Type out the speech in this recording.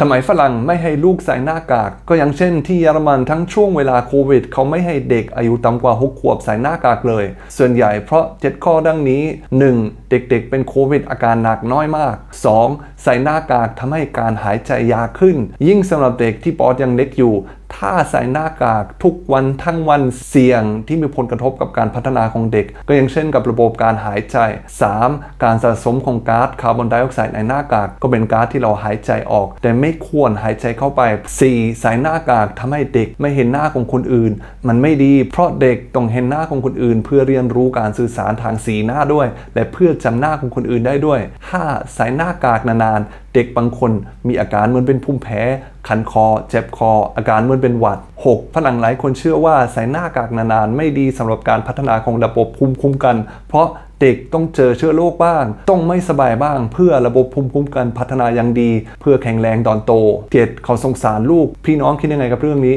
ทำไมฝรั่งไม่ให้ลูกใส่หน้ากาก ก็อย่างเช่นที่เยอรมันทั้งช่วงเวลาโควิด เขาไม่ให้เด็กอายุต่ำกว่า 6 ขวบใส่หน้ากากเลย ส่วนใหญ่เพราะ 7 ข้อดังนี้ 1. เด็กๆเป็นโควิดอาการหนักน้อยมาก 2. ใส่หน้ากากทำให้การหายใจยากขึ้น ยิ่งสำหรับเด็กที่ปอดยังเล็กอยู่ ถ้าใส่หน้ากากทุกวันทั้งวันเสี่ยงที่มีผลกระทบกับการพัฒนาของเด็ก ก็อย่างเช่นกับระบบการหายใจ 3. การสะสมของก๊าซคาร์บอนไดออกไซด์ในหน้ากาก ก็เป็นก๊าซที่เราหายใจออก แต่ไม่ควรหายใจเข้าไป 4. ใส่หน้ากากทำให้เด็กไม่เห็นหน้าของคนอื่น มันไม่ดี เพราะเด็กต้องเห็นหน้าของคนอื่น เพื่อเรียนรู้การสื่อสารทางสีหน้าด้วย และเพื่อจำหน้าของคนอื่นได้ด้วย 5. ใส่หน้ากากนานๆ เด็กบางคนมีอาการเหมือนเป็นภูมิแพ้ คันคอ เจ็บคอ อาการเหมือนเป็นหวัด 6. ฝรั่งหลายคนเชื่อว่าใส่หน้ากากนานๆ ไม่ดีสำหรับการพัฒนาของระบบภูมิคุ้มกัน เพราะเด็กต้องเจอเชื้อโรคบ้าง ต้องไม่สบายบ้าง เพื่อระบบภูมิคุ้มกันพัฒนาอย่างดี เพื่อแข็งแรงตอนโตเจ็ดเขาสงสารลูก พี่น้องคิดยังไงกับเรื่องนี้